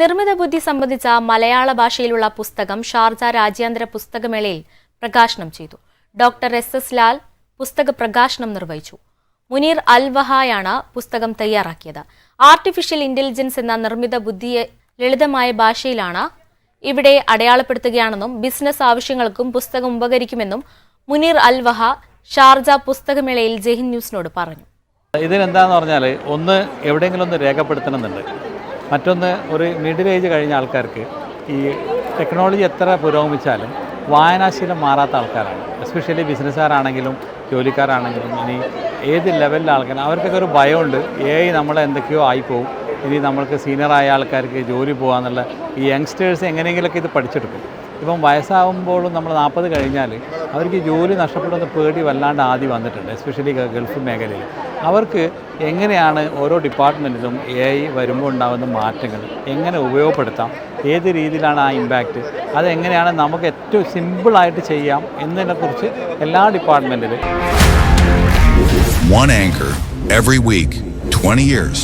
നിർമ്മിത ബുദ്ധി സംബന്ധിച്ച മലയാള ഭാഷയിലുള്ള പുസ്തകം ഷാർജ രാജ്യാന്തര പുസ്തകമേളയിൽ പ്രകാശനം ചെയ്തു. ഡോക്ടർ എസ് എസ് ലാൽ പുസ്തക പ്രകാശനം നിർവഹിച്ചു. മുനീർ അൽ വഹായാണ് പുസ്തകം തയ്യാറാക്കിയത്. ആർട്ടിഫിഷ്യൽ ഇന്റലിജൻസ് എന്ന നിർമ്മിത ബുദ്ധിയെ ലളിതമായ ഭാഷയിലാണ് ഇവിടെ അടയാളപ്പെടുത്തുകയാണെന്നും ബിസിനസ് ആവശ്യങ്ങൾക്കും പുസ്തകം ഉപകരിക്കുമെന്നും മുനീർ അൽ വഹ ഷാർജ പുസ്തകമേളയിൽ ജഹിൻ ന്യൂസിനോട് പറഞ്ഞു. ഇതിനെന്താന്ന് പറഞ്ഞാൽ ഒന്ന് എവിടെയെങ്കിലും ഒന്ന് രേഖപ്പെടുത്തണമെന്നുണ്ട്. മറ്റൊന്ന് ഒരു മിഡിൽ ഏജ് കഴിഞ്ഞ ആൾക്കാർക്ക് ഈ ടെക്നോളജി എത്ര പുരോഗമിച്ചാലും വായനാശീലം മാറാത്ത ആൾക്കാരാണ്. എസ്പെഷ്യലി ബിസിനസ്സുകാരാണെങ്കിലും ജോലിക്കാരാണെങ്കിലും ഇനി ഏത് ലെവലിലെ ആൾക്കാർ അവർക്കൊക്കെ ഒരു ഭയമുണ്ട്. ഏ നമ്മളെ എന്തൊക്കെയോ ആയിപ്പോവും. ഇനി നമ്മൾക്ക് സീനിയറായ ആൾക്കാർക്ക് ജോലി പോകാന്നുള്ള ഈ യങ്സ്റ്റേഴ്സ് എങ്ങനെയെങ്കിലുമൊക്കെ ഇത് പഠിച്ചെടുക്കും. ഇപ്പം വയസ്സാകുമ്പോഴും നമ്മൾ നാൽപ്പത് കഴിഞ്ഞാൽ അവർക്ക് ജോലി നഷ്ടപ്പെടുന്ന പേടി വല്ലാണ്ട് ആദ്യം വന്നിട്ടുണ്ട് എസ്പെഷ്യലി ഗൾഫ് മേഖലയിൽ. അവർക്ക് എങ്ങനെയാണ് ഓരോ ഡിപ്പാർട്ട്മെന്റിലും എ ഐ വരുമ്പോൾ ഉണ്ടാകുന്ന മാറ്റങ്ങൾ എങ്ങനെ ഉപയോഗപ്പെടുത്താം ഏത് രീതിയിലാണ് ആ ഇമ്പാക്റ്റ് അതെങ്ങനെയാണ് നമുക്ക് ഏറ്റവും സിമ്പിളായിട്ട് ചെയ്യാം എന്നതിനെക്കുറിച്ച് എല്ലാ ഡിപ്പാർട്ട്മെന്റിലും One anchor. Every week, 20 years,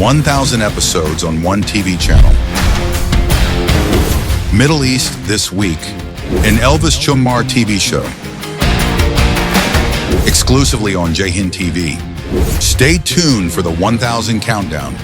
1,000 episodes on one TV channel. Middle East This Week, an Elvis Chumar TV show. Exclusively on Jahin TV. Stay tuned for the 1,000 countdown.